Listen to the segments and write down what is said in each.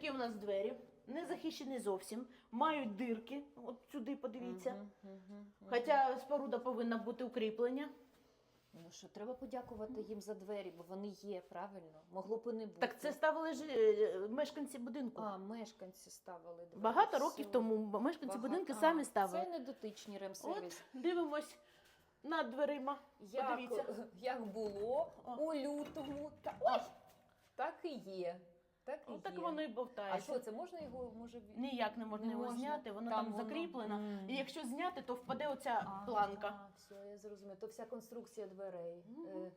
такі у нас двері, не захищені зовсім, мають дирки. От сюди подивіться. Хоча споруда повинна бути укріплення. Ну що, треба подякувати їм за двері, бо вони є, правильно? Могло б і не бути. Так це ставили ж е, мешканці будинку. А, мешканці ставили двері. Багато років Всьо. тому мешканці Багато- будинки самі ставили. Це недотичні ремсервіс. От дивимось над дверима. Як, Подивіться. як було у лютому, та ой, так і є. Так і От так є. воно і А болтається. що це можна його може від- Ніяк не можна Не його можна. зняти, воно там, закріплено. М. І якщо зняти, то впаде оця Ага, планка. Все, я зрозуміла. То вся конструкція дверей. Мгм. Е,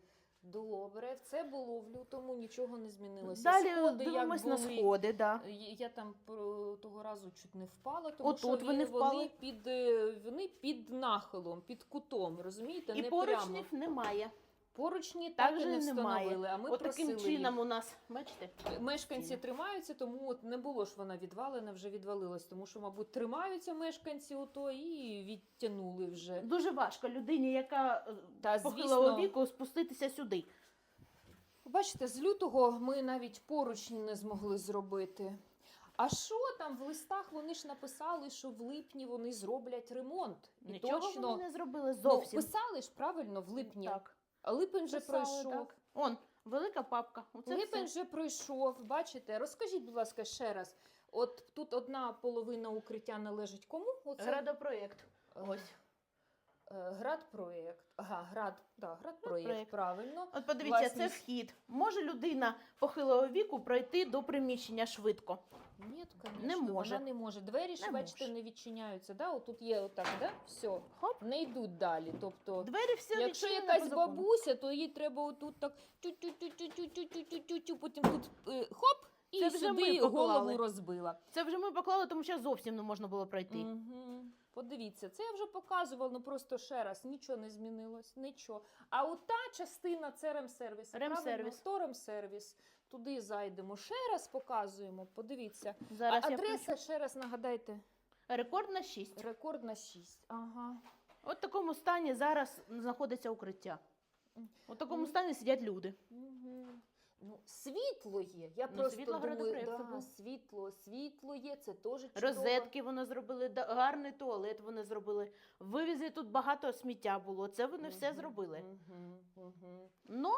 Добре, це було в лютому, нічого не змінилося. Далі Сходи, як дивимось на були, сходи, да. Е, Я там про- того разу чуть не впала, тому Отут що не ві- впали? вони під е, вони під нахилом, під кутом, розумієте? І не поручнів прямо. немає. Поручні Так і не немає. встановили. А ми От просили таким чином їх. у нас, бачите? Мешканці тримаються, тому от не було ж вона відвалена, вже відвалилась, тому що, мабуть, тримаються мешканці ото і відтягнули вже. Дуже важко людині, яка е, Та, похилого звісно. віку, спуститися сюди. Бачите, з лютого ми навіть поручні не змогли зробити. А що там в листах? Вони ж написали, що в липні вони зроблять ремонт. І Нічого точно вони не зробили ну, писали ж правильно в липні. Так. Липень вже Писали, пройшов. так. Он, велика папка. Оце Липень все. вже пройшов. Бачите, розкажіть, будь ласка, ще раз. От тут одна половина укриття належить кому? Оце Градопроєкт. Ось. Е, Градпроєкт. Ага, град, да, градпроєкт, Градпроєкт. правильно. От подивіться, це Власність. вхід. Може людина похилого віку пройти до приміщення швидко? Ні, Не може. Вона не може. Двері ж, бачите, не відчиняються. Да? Отут є отак, да? все, Хоп. не йдуть далі. Тобто, Двері всі якщо якась бабуся, то їй треба отут так тю-тю-тю-тю-тю-тю-тю-тю, потім тут е, хоп, і Це вже сюди поклали. голову розбила. Це вже ми поклали, тому що зовсім не можна було пройти. Угу. Подивіться, це я вже показувала, ну просто ще раз, нічого не змінилось, нічого. А от та частина це ремсервіс. Ремсервіс. правильно? То ремсервіс. Туди зайдемо. Ще раз показуємо. Подивіться. Зараз а адреса, включу. ще раз нагадайте, Рекорд на 6. рекорд на 6. Ага. От в такому стані зараз знаходиться укриття. У такому стані сидять люди. Угу. Ну, світло є. Я Ну, просто світло думаю, да, світло, світло є, це теж чудово. Розетки вони зробили, да- гарний туалет вони зробили. В вивізі тут багато сміття було. Це вони все зробили. мгм, мгм. Ну,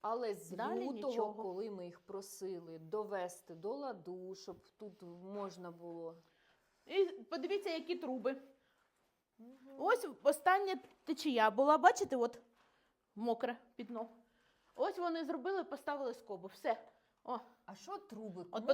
Але з Далі лютого, нічого. коли ми їх просили довести до ладу, щоб тут можна було. і подивіться, які труби. Ось остання течія була, бачите, от мокре пітно. Ось вони зробили, поставили скобу. Все. О, А що труби? от Кому.